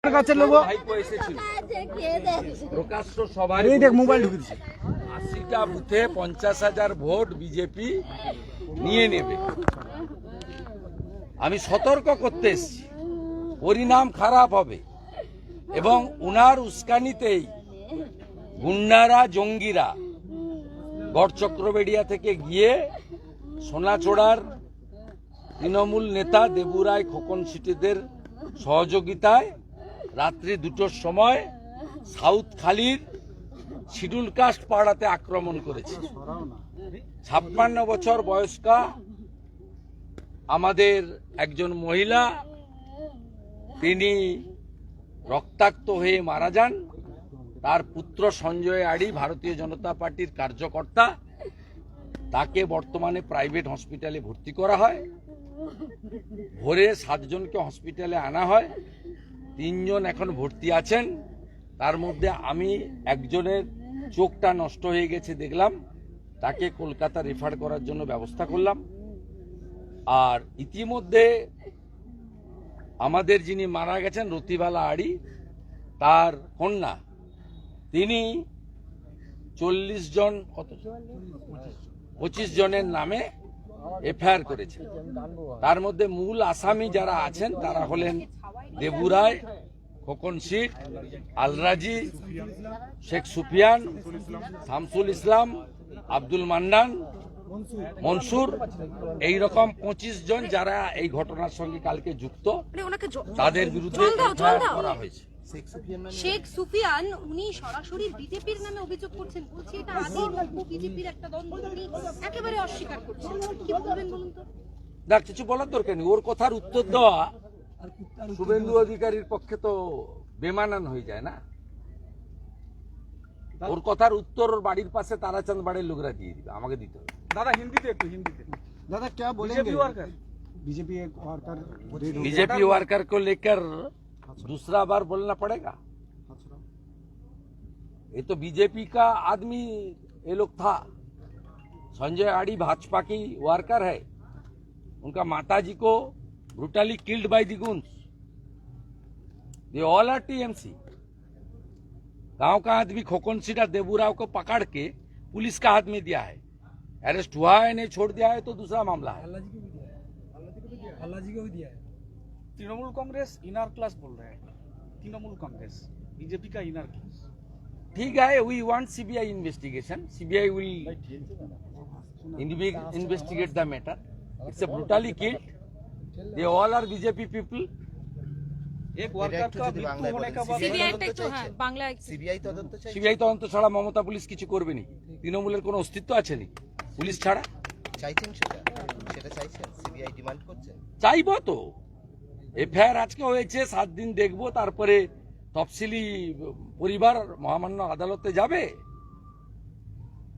আপনার কাছে নেব প্রকাশ্য সভায় দেখ মোবাইল ঢুকে দিচ্ছে আশিটা বুথে পঞ্চাশ হাজার ভোট বিজেপি নিয়ে নেবে। আমি সতর্ক করতে এসেছি। পরিণাম খারাপ হবে। এবং উনার উস্কানিতেই গুন্ডারা জঙ্গিরা গড় চক্রবেড়িয়া থেকে গিয়ে সোনাচোড়ার তৃণমূল নেতা দেবুরায় খোকন সিটিদের সহযোগিতায় রাত্রি দুটোর সময় সাউথ খালির শিডুল কাস্ট পাড়াতে আক্রমণ করেছে। ছাপ্পান্ন বছর বয়স্কা আমাদের একজন মহিলা, তিনি রক্তাক্ত হয়ে মারা যান। তার পুত্র সঞ্জয় আড়ি ভারতীয় জনতা পার্টির কার্যকর্তা। তাকে বর্তমানে প্রাইভেট হসপিটালে ভর্তি করা হয়। ভোরে সাতজনকে হসপিটালে আনা হয়। তিনজন এখন ভর্তি আছেন। তার মধ্যে আমি একজনের চোখটা নষ্ট হয়ে গেছে দেখলাম। তাকে কলকাতা রেফার করার জন্য ব্যবস্থা করলাম। আর ইতিমধ্যে আমাদের যিনি মারা গেছেন, রতিবালা আড়ি, তার কন্যা। তিনি চল্লিশ জন, কত? পঁচিশ জনের নামে এফআইআর করেছেন। তার মধ্যে মূল আসামি যারা আছেন, তারা হলেন দেবুরায় খোকন শেখ আলরাজি শেখ সুফিয়ান শামসুল ইসলাম আব্দুল মান্নান মনসুর এই রকম পঁচিশ জন যারা এই ঘটনার সঙ্গে কালকে যুক্ত মানে তাদের বিরুদ্ধে। করা হয়েছে। শেখ সুফিয়ান উনি সরাসরি বিজেপির নামে অভিযোগ করছেন। বলছি এটা আদি বিজেপির একটা দ্বন্দ্ব উনি একেবারে অস্বীকার করছেন। কি বলবেন বলুন তো? দেখ কিছু বলার দরকার নেই। ওর কথার উত্তর দেওয়া শুভেন্দু অধিকারীর পক্ষে তো বেমানান হয়ে যায় না ওর কথার উত্তর ওর বাড়ির পাশে তারাচাঁদ বাড়ির লোকরা দিয়ে দিবে আমাকে দিতে হবে दादा हिंदी दे तू हिंदी दे दादा क्या बोलेंगे बीजेपी वर्कर बीजेपी एक वर्कर बीजेपी वर्कर को लेकर दूसरा बार बोलना पड़ेगा ये तो बीजेपी का आदमी ये लोग था संजय आड़ी भाजपा की वर्कर है उनका माता जी को brutally killed by the guns they all are TMC गांव का आदमी खोकन सीटा देबूराव को पकड़ के पुलिस का हाथ में दिया है अरेस्ट हुआ है नहीं छोड़ दिया है तो दूसरा मामला है अल्लाह जी को भी दिया है तृणमूल कांग्रेस इनर क्लास बोल रहे हैं तृणमूल कांग्रेस बीजेपी का इनर क्लास ठीक है we want CBI investigation CBI will investigate the matter it's a brutally killed They all are BJP people. CBI তদন্ত ছাড়া মমতা পুলিশ কিছু করবে তৃণমূলের কোনো অস্তিত্ব আছে নি পুলিশ ছাড়া চাইছেন চাইব তো। এফআইআর আজকে হয়েছে সাত দিন দেখব তারপরে তফসিলি পরিবার মহামান্য আদালতে যাবে।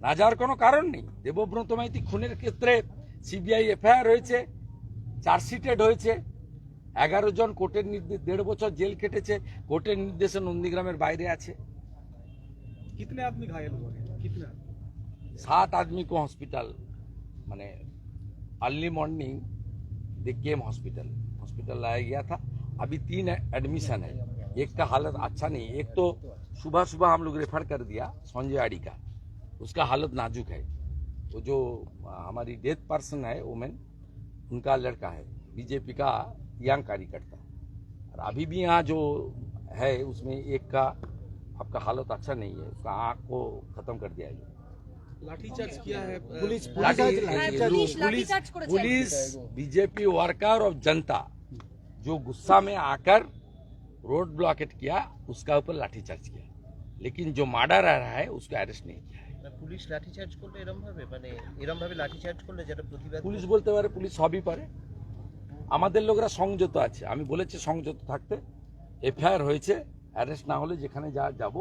না যাওয়ার কোনো কারণ নেই। দেবব্রত মাইতি খুনের ক্ষেত্রে সিবিআই এফআইআর রয়েছে চার্জশিটেড হয়েছে এগারো জন কোর্টের নির্দেশ দেড় বছর জেল কেটেছে কোর্টের নির্দেশে নন্দীগ্রামের বাইরে আছে कितने आदमी घायल हुए हैं कितने सात आदमी को हॉस्पिटल माने early morning they came hospital hospital लाया गया था अभी तीन एडमिशन है एक का हालत अच्छा नहीं है। एक तो सुबह सुबह हम लोग रेफर कर दिया संजय आड़ी का उसका हालत नाजुक है वो जो आ, हमारी डेथ पर्सन है वुमेन उनका लड़का है बीजेपी का यंग कार्यकर्ता और अभी भी यहाँ जो है उसमें एक का आपका हालत अच्छा नहीं है उसका आँख को खत्म कर दिया गया लाठीचार्ज किया है पुलिस लाठी- पुलिस হ্যাঁ, पुलिस পুলিশ पुलिस লাঠিচার্জ করেছে पुलिस बीजेपी वर्कर और जनता जो गुस्सा में आकर रोड ब्लॉकेट किया उसका ऊपर लाठीचार्ज किया लेकिन जो मार्डर आ रहा है उसको अरेस्ट नहीं किया है না, পুলিশ লাঠিচার্জ করলে এরম ভাবে? মানে এরম ভাবে লাঠিচার্জ করলে যেটা প্রতিবাদ পুলিশ বলতে পারে পুলিশ সবই পারে। আমাদের লোকরা সংযত আছে। আমি বলেছি সংযত থাকতে। এফআইআর হয়েছে অ্যারেস্ট না হলে যেখানে যা যাব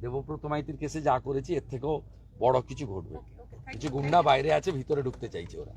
দেবব্রত মাইতির কেসে যা করেছি এর থেকেও বড় কিছু ঘটবে। কিছু গুন্ডা বাইরে আছে ভিতরে ঢুকতে চাইছে ওরা।